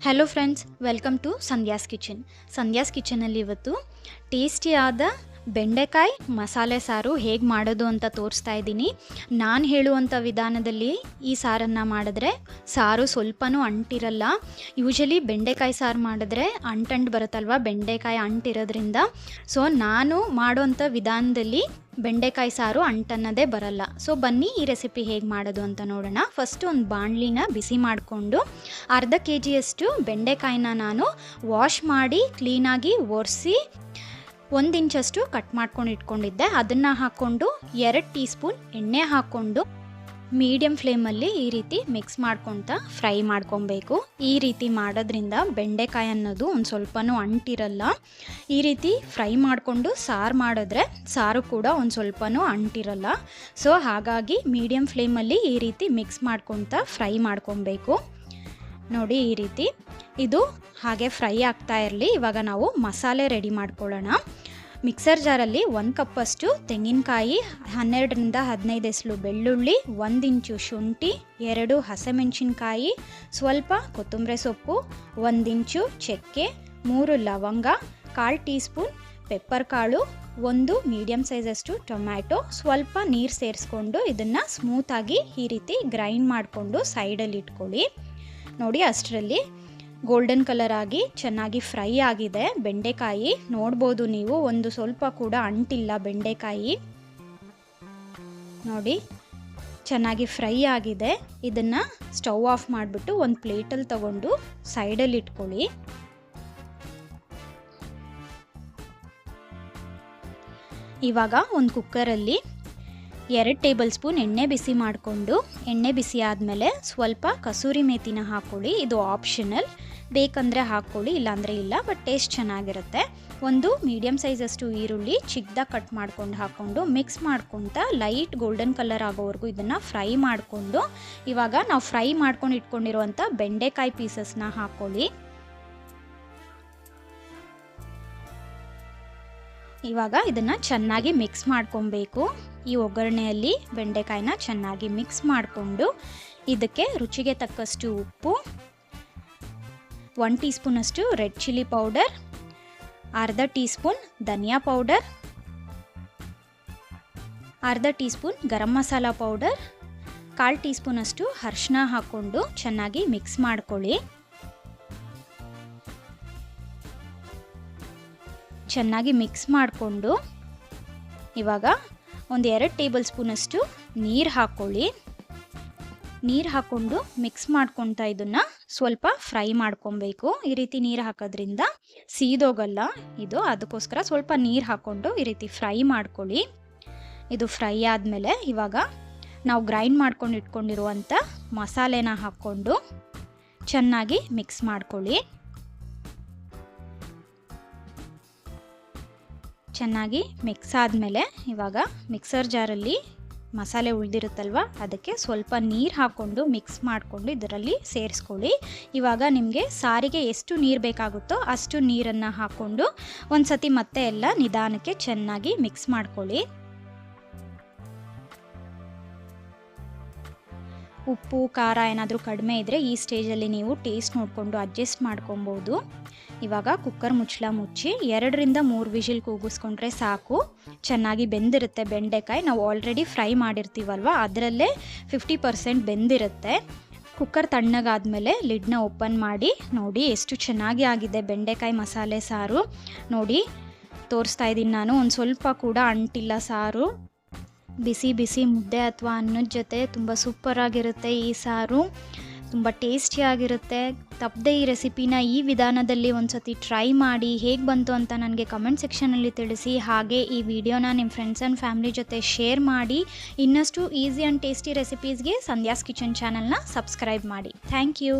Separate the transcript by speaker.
Speaker 1: Hello friends welcome to Sandhya's kitchen Sandhya's ಕಿಚನಲ್ಲಿ ಇವತ್ತು ಟೇಸ್ಟಿಯಾದ ಬೆಂಡೆಕಾಯಿ ಮಸಾಲೆ ಸಾರು ಹೇಗೆ ಮಾಡೋದು ಅಂತ ತೋರಿಸ್ತಾ ಇದ್ದೀನಿ. ನಾನು ಹೇಳುವಂಥ ವಿಧಾನದಲ್ಲಿ ಈ ಸಾರನ್ನು ಮಾಡಿದ್ರೆ ಸಾರು ಸ್ವಲ್ಪನೂ ಅಂಟಿರಲ್ಲ. ಯೂಶಲಿ ಬೆಂಡೆಕಾಯಿ ಸಾರು ಮಾಡಿದ್ರೆ ಅಂಟಂಟು ಬರುತ್ತಲ್ವ, ಬೆಂಡೆಕಾಯಿ ಅಂಟಿರೋದ್ರಿಂದ. ಸೊ ನಾನು ಮಾಡುವಂಥ ವಿಧಾನದಲ್ಲಿ ಬೆಂಡೆಕಾಯಿ ಸಾರು ಅಂಟನ್ನೋದೇ ಬರಲ್ಲ. ಸೊ ಬನ್ನಿ ಈ ರೆಸಿಪಿ ಹೇಗೆ ಮಾಡೋದು ಅಂತ ನೋಡೋಣ. ಫಸ್ಟ್ ಒಂದು ಬಾಣಲಿನ ಬಿಸಿ ಮಾಡಿಕೊಂಡು ಅರ್ಧ ಕೆ ಜಿಯಷ್ಟು ಬೆಂಡೆಕಾಯಿನ ನಾನು ವಾಶ್ ಮಾಡಿ ಕ್ಲೀನಾಗಿ ಒರೆಸಿ ಒಂದು ಇಂಚಷ್ಟು ಕಟ್ ಮಾಡ್ಕೊಂಡು ಇಟ್ಕೊಂಡಿದ್ದೆ. ಅದನ್ನು ಹಾಕ್ಕೊಂಡು ಎರಡು ಟೀ ಸ್ಪೂನ್ ಎಣ್ಣೆ ಹಾಕ್ಕೊಂಡು ಮೀಡಿಯಮ್ ಫ್ಲೇಮಲ್ಲಿ ಈ ರೀತಿ ಮಿಕ್ಸ್ ಮಾಡ್ಕೊತ ಫ್ರೈ ಮಾಡ್ಕೊಬೇಕು. ಈ ರೀತಿ ಮಾಡೋದ್ರಿಂದ ಬೆಂಡೆಕಾಯಿ ಅನ್ನೋದು ಒಂದು ಸ್ವಲ್ಪನೂ ಅಂಟಿರಲ್ಲ. ಈ ರೀತಿ ಫ್ರೈ ಮಾಡಿಕೊಂಡು ಸಾರು ಮಾಡಿದ್ರೆ ಸಾರು ಕೂಡ ಒಂದು ಸ್ವಲ್ಪನೂ ಅಂಟಿರಲ್ಲ. ಸೊ, ಹಾಗಾಗಿ ಮೀಡಿಯಮ್ ಫ್ಲೇಮಲ್ಲಿ ಈ ರೀತಿ ಮಿಕ್ಸ್ ಮಾಡ್ಕೊತ ಫ್ರೈ ಮಾಡ್ಕೊಬೇಕು. ನೋಡಿ, ಈ ರೀತಿ. ಇದು ಹಾಗೆ ಫ್ರೈ ಆಗ್ತಾ ಇರಲಿ. ಇವಾಗ ನಾವು ಮಸಾಲೆ ರೆಡಿ ಮಾಡ್ಕೊಳ್ಳೋಣ. ಮಿಕ್ಸರ್ ಜಾರಲ್ಲಿ ಒಂದು ಕಪ್ಪಷ್ಟು ತೆಂಗಿನಕಾಯಿ, ಹನ್ನೆರಡರಿಂದ ಹದಿನೈದು ಎಸಲು ಬೆಳ್ಳುಳ್ಳಿ, ಒಂದು ಇಂಚು ಶುಂಠಿ, ಎರಡು ಹಸಿಮೆಣಸಿನ್ಕಾಯಿ, ಸ್ವಲ್ಪ ಕೊತ್ತಂಬರಿ ಸೊಪ್ಪು, ಒಂದು ಇಂಚು ಚಕ್ಕೆ, ಮೂರು ಲವಂಗ, ಕಾಲು ಟೀ ಸ್ಪೂನ್ ಪೆಪ್ಪರ್ ಕಾಳು, ಒಂದು ಮೀಡಿಯಮ್ ಸೈಜಷ್ಟು ಟೊಮ್ಯಾಟೊ, ಸ್ವಲ್ಪ ನೀರು ಸೇರಿಸ್ಕೊಂಡು ಇದನ್ನು ಸ್ಮೂತಾಗಿ ಈ ರೀತಿ ಗ್ರೈಂಡ್ ಮಾಡಿಕೊಂಡು ಸೈಡಲ್ಲಿ ಇಟ್ಕೊಳ್ಳಿ. ನೋಡಿ ಅಷ್ಟರಲ್ಲಿ ಗೋಲ್ಡನ್ ಕಲರ್ ಆಗಿ, ಚೆನ್ನಾಗಿ ಫ್ರೈ ಆಗಿದೆ. ಬೆಂಡೆಕಾಯಿ ನೋಡ್ಬೋದು ನೀವು. ಒಂದು ಸ್ವಲ್ಪ ಕೂಡ ಅಂಟಿಲ್ಲ ಬೆಂಡೆಕಾಯಿ. ನೋಡಿ, ಚೆನ್ನಾಗಿ ಫ್ರೈ ಆಗಿದೆ. ಇದನ್ನು ಸ್ಟವ್ ಆಫ್ ಮಾಡಿಬಿಟ್ಟು ಒಂದು ಪ್ಲೇಟಲ್ಲಿ ತಗೊಂಡು ಸೈಡಲ್ಲಿ ಇಟ್ಕೊಳ್ಳಿ. ಇವಾಗ ಒಂದು ಕುಕ್ಕರಲ್ಲಿ ಎರಡು ಟೇಬಲ್ ಸ್ಪೂನ್ ಎಣ್ಣೆ ಬಿಸಿ ಮಾಡಿಕೊಂಡು, ಎಣ್ಣೆ ಬಿಸಿ ಆದಮೇಲೆ ಸ್ವಲ್ಪ ಕಸೂರಿ ಮೇಥಿನ ಹಾಕ್ಕೊಳ್ಳಿ. ಇದು ಆಪ್ಷನಲ್ ಬೇಕಂದರೆ ಹಾಕ್ಕೊಳ್ಳಿ, ಇಲ್ಲಾಂದರೆ ಇಲ್ಲ ಬಟ್ ಟೇಸ್ಟ್ ಚೆನ್ನಾಗಿರುತ್ತೆ. ಒಂದು ಮೀಡಿಯಮ್ ಸೈಜಷ್ಟು ಈರುಳ್ಳಿ ಚಿಕ್ಕದಾಗಿ ಕಟ್ ಮಾಡ್ಕೊಂಡು ಹಾಕ್ಕೊಂಡು ಮಿಕ್ಸ್ ಮಾಡ್ಕೊತ ಲೈಟ್ ಗೋಲ್ಡನ್ ಕಲರ್ ಆಗೋವರೆಗೂ ಇದನ್ನು ಫ್ರೈ ಮಾಡಿಕೊಂಡು, ಇವಾಗ ನಾವು ಫ್ರೈ ಮಾಡ್ಕೊಂಡು ಇಟ್ಕೊಂಡಿರುವಂಥ ಬೆಂಡೆಕಾಯಿ ಪೀಸಸ್ನ ಹಾಕ್ಕೊಳ್ಳಿ. ಇವಾಗ ಇದನ್ನು ಚೆನ್ನಾಗಿ ಮಿಕ್ಸ್ ಮಾಡ್ಕೊಬೇಕು. ಈ ಒಗ್ಗರಣೆಯಲ್ಲಿ ಬೆಂಡೆಕಾಯಿನ ಚೆನ್ನಾಗಿ ಮಿಕ್ಸ್ ಮಾಡಿಕೊಂಡು ಇದಕ್ಕೆ ರುಚಿಗೆ ತಕ್ಕಷ್ಟು ಉಪ್ಪು ಒನ್ ಟೀ ಸ್ಪೂನಷ್ಟು ರೆಡ್ ಚಿಲ್ಲಿ ಪೌಡರ್ ಅರ್ಧ ಟೀ ಸ್ಪೂನ್ ಧನಿಯಾ ಪೌಡರ್ ಅರ್ಧ teaspoon garam masala powder ಕಾಲು ಟೀ ಸ್ಪೂನಷ್ಟು ಅರ್ಶಿನ ಹಾಕ್ಕೊಂಡು ಚೆನ್ನಾಗಿ ಮಿಕ್ಸ್ ಮಾಡ್ಕೊಳ್ಳಿ. ಚೆನ್ನಾಗಿ ಮಿಕ್ಸ್ ಮಾಡಿಕೊಂಡು ಇವಾಗ ಒಂದು ಎರಡು ಟೇಬಲ್ ಸ್ಪೂನಷ್ಟು ನೀರು ಹಾಕ್ಕೊಳ್ಳಿ. ನೀರು ಹಾಕ್ಕೊಂಡು ಮಿಕ್ಸ್ ಮಾಡ್ಕೊತಾ ಇದನ್ನು ಸ್ವಲ್ಪ ಫ್ರೈ ಮಾಡ್ಕೊಬೇಕು ಈ ರೀತಿ ನೀರು ಹಾಕೋದ್ರಿಂದ ಸೀದೋಗಲ್ಲ ಇದು. ಅದಕ್ಕೋಸ್ಕರ ಸ್ವಲ್ಪ ನೀರು ಹಾಕ್ಕೊಂಡು ಈ ರೀತಿ ಫ್ರೈ ಮಾಡ್ಕೊಳ್ಳಿ. ಇದು ಫ್ರೈ ಆದಮೇಲೆ ಇವಾಗ ನಾವು ಗ್ರೈಂಡ್ ಮಾಡ್ಕೊಂಡು ಇಟ್ಕೊಂಡಿರುವಂಥ ಮಸಾಲೆನ ಹಾಕ್ಕೊಂಡು ಚೆನ್ನಾಗಿ ಮಿಕ್ಸ್ ಮಾಡ್ಕೊಳ್ಳಿ. ಚೆನ್ನಾಗಿ ಮಿಕ್ಸ್ ಆದಮೇಲೆ ಇವಾಗ ಮಿಕ್ಸರ್ ಜಾರಲ್ಲಿ ಮಸಾಲೆ ಉಳಿದಿರುತ್ತಲ್ವ, ಅದಕ್ಕೆ ಸ್ವಲ್ಪ ನೀರು ಹಾಕ್ಕೊಂಡು ಮಿಕ್ಸ್ ಮಾಡಿಕೊಂಡು ಇದರಲ್ಲಿ ಸೇರಿಸ್ಕೊಳ್ಳಿ. ಇವಾಗ ನಿಮಗೆ ಸಾರಿಗೆ ಎಷ್ಟು ನೀರು ಬೇಕಾಗುತ್ತೋ ಅಷ್ಟು ನೀರನ್ನು ಹಾಕ್ಕೊಂಡು ಒಂದು ಸತಿ ಮತ್ತೆ ಎಲ್ಲ ನಿಧಾನಕ್ಕೆ ಚೆನ್ನಾಗಿ ಮಿಕ್ಸ್ ಮಾಡ್ಕೊಳ್ಳಿ. ಉಪ್ಪು, ಖಾರ ಏನಾದರೂ ಕಡಿಮೆ ಇದ್ದರೆ ಈ ಸ್ಟೇಜಲ್ಲಿ ನೀವು ಟೇಸ್ಟ್ ನೋಡಿಕೊಂಡು ಅಡ್ಜಸ್ಟ್ ಮಾಡ್ಕೊಬೋದು. ಇವಾಗ ಕುಕ್ಕರ್ ಮುಚ್ಚಳ ಮುಚ್ಚಿ ಎರಡರಿಂದ ಮೂರು ವಿಷಿಲ್ ಕೂಗಿಸ್ಕೊಂಡ್ರೆ ಸಾಕು. ಚೆನ್ನಾಗಿ ಬೆಂದಿರುತ್ತೆ ಬೆಂಡೆಕಾಯಿ. ನಾವು ಆಲ್ರೆಡಿ ಫ್ರೈ ಮಾಡಿರ್ತೀವಲ್ವ? ಅದರಲ್ಲೇ ಫಿಫ್ಟಿ ಪರ್ಸೆಂಟ್ ಬೆಂದಿರುತ್ತೆ. ಕುಕ್ಕರ್ ತಣ್ಣಗಾದಮೇಲೆ ಲಿಡ್ನ ಓಪನ್ ಮಾಡಿ ನೋಡಿ ಎಷ್ಟು ಚೆನ್ನಾಗಿ ಆಗಿದೆ ಬೆಂಡೆಕಾಯಿ ಮಸಾಲೆ ಸಾರು. ನೋಡಿ, ತೋರಿಸ್ತಾ ಇದ್ದೀನಿ ನಾನು. ಒಂದು ಸ್ವಲ್ಪ ಕೂಡ ಅಂಟಿಲ್ಲ ಸಾರು. ಬಿಸಿ ಬಿಸಿ ಮುದ್ದೆ ಅಥವಾ ಅನ್ನದ ಜೊತೆ ತುಂಬ ಸೂಪರಾಗಿರುತ್ತೆ ಈ ಸಾರು. ತುಂಬ ಟೇಸ್ಟಿಯಾಗಿರುತ್ತೆ ತಪ್ಪದೆ ಈ ರೆಸಿಪಿನ ಈ ವಿಧಾನದಲ್ಲಿ ಒಂದು ಸತಿ ಟ್ರೈ ಮಾಡಿ ಹೇಗೆ ಬಂತು ಅಂತ ನನಗೆ ಕಮೆಂಟ್ ಸೆಕ್ಷನಲ್ಲಿ ತಿಳಿಸಿ. ಹಾಗೆ ಈ ವಿಡಿಯೋನ ನಿಮ್ಮ ಫ್ರೆಂಡ್ಸ್ ಆ್ಯಂಡ್ ಫ್ಯಾಮಿಲಿ ಜೊತೆ ಶೇರ್ ಮಾಡಿ. ಇನ್ನಷ್ಟು ಈಸಿ ಆ್ಯಂಡ್ ಟೇಸ್ಟಿ ರೆಸಿಪೀಸ್ಗೆ ಸಂಧ್ಯಾಸ್ ಕಿಚನ್ ಚಾನಲ್ನ ಸಬ್ಸ್ಕ್ರೈಬ್ ಮಾಡಿ. Thank you